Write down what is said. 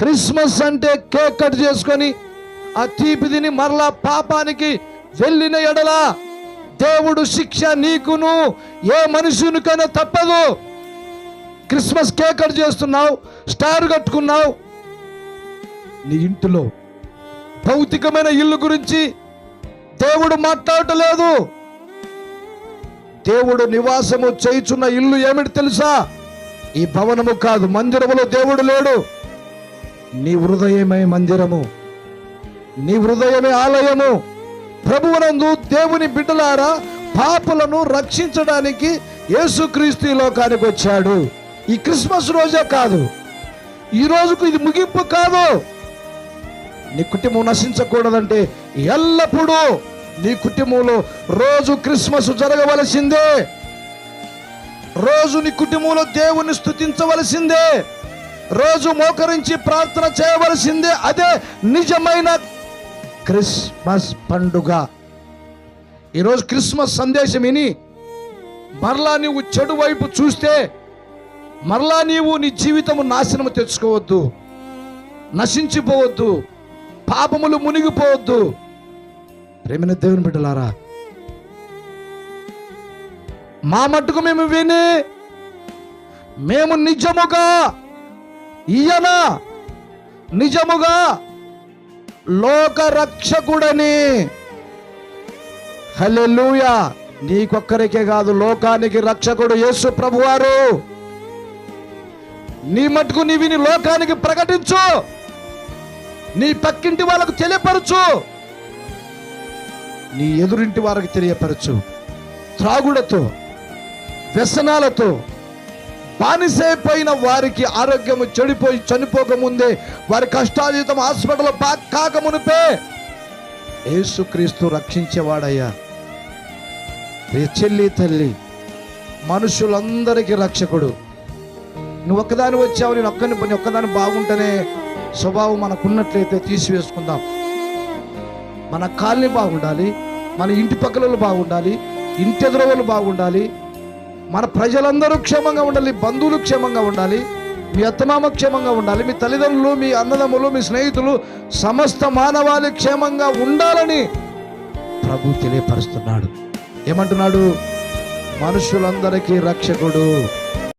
Christmas అంటే cake cut చేసుకొని ఆ తీపి తిని మరలా పాపానికి వెళ్ళిన ఎడల దేవుడు శిక్ష నీకును ఏ మనుషునికైనా తప్పదు. క్రిస్మస్ కేక్ కట్ చేస్తున్నావు స్టార్ కట్టుకున్నావు. నీ ఇంటిలో భౌతికమైన ఇల్లు గురించి దేవుడు మాట్లాడటలేదు దేవుడు నివాసము చేయుచున్న ఇల్లు ఏమిటి తెలుసా? ఈ భవనము కాదు మందిరములో దేవుడు లేడు. నీ హృదయమే మందిరము నీ హృదయమే ఆలయము. ప్రభువునందు దేవుని బిడ్డలారా పాపులను రక్షించడానికి యేసుక్రీస్తు ఈ లోకానికి వచ్చాడు. ఈ క్రిస్మస్ రోజే కాదు ఈ రోజుకు ఇది ముగింపు కాదు. నీ కుటుంబం నశించకూడదంటే ఎల్లప్పుడూ నీ కుటుంబంలో రోజు క్రిస్మస్ జరగవలసిందే. రోజు నీ కుటుంబంలో దేవుని స్థుతించవలసిందే రోజు మోకరించి ప్రార్థన చేయవలసిందే. అదే నిజమైన క్రిస్మస్ పండుగ. ఈరోజు క్రిస్మస్ సందేశం విని మరలా నీవు చెడు వైపు చూస్తే మరలా నీవు నీ జీవితము నాశనము తెచ్చుకోవద్దు నశించిపోవద్దు. పాపములు మునిగిపోవద్దు. ప్రేమిన దేవుని బిడ్డలారా మా మట్టుకు మేము విని మేము నిజముగా ఈయన నిజముగా లోకరక్షకుడని. రక్షకుడని నీకొక్కరికే కాదు లోకానికి రక్షకుడు యేసు ప్రభువారు నీ మటుకు నీ విని లోకానికి ప్రకటించు. నీ పక్కింటి వాళ్ళకు తెలియపరచు. నీ ఎదురింటి వారికి తెలియపరచు. త్రాగుడతో వ్యసనాలతో బానిసైపోయిన వారికి ఆరోగ్యము చెడిపోయి చనిపోక ముందే వారి కష్టాజీతం హాస్పిటల్ పాక్ కాక మునిపే. యేసుక్రీస్తు రక్షించేవాడయ్యా. చెల్లి తల్లి మనుషులందరికీ రక్షకుడు. నువ్వు ఒక్కదాని వచ్చావు నేను ఒక్కని నేను ఒక్కదాని బాగుంటేనే స్వభావం మనకున్నట్లయితే తీసివేసుకుందాం. మన కాలనీ బాగుండాలి మన ఇంటి పక్కల వాళ్ళు బాగుండాలి ఇంటి ఎదురవలు బాగుండాలి మన ప్రజలందరూ క్షేమంగా ఉండాలి బంధువులు క్షేమంగా ఉండాలి మీ అత్తమామ క్షేమంగా ఉండాలి మీ తల్లిదండ్రులు మీ అన్నదమ్ములు మీ స్నేహితులు సమస్త మానవాళి క్షేమంగా ఉండాలని ప్రభు తెలియపరుస్తున్నాడు. ఏమంటున్నాడు? మనుషులందరికీ రక్షకుడు.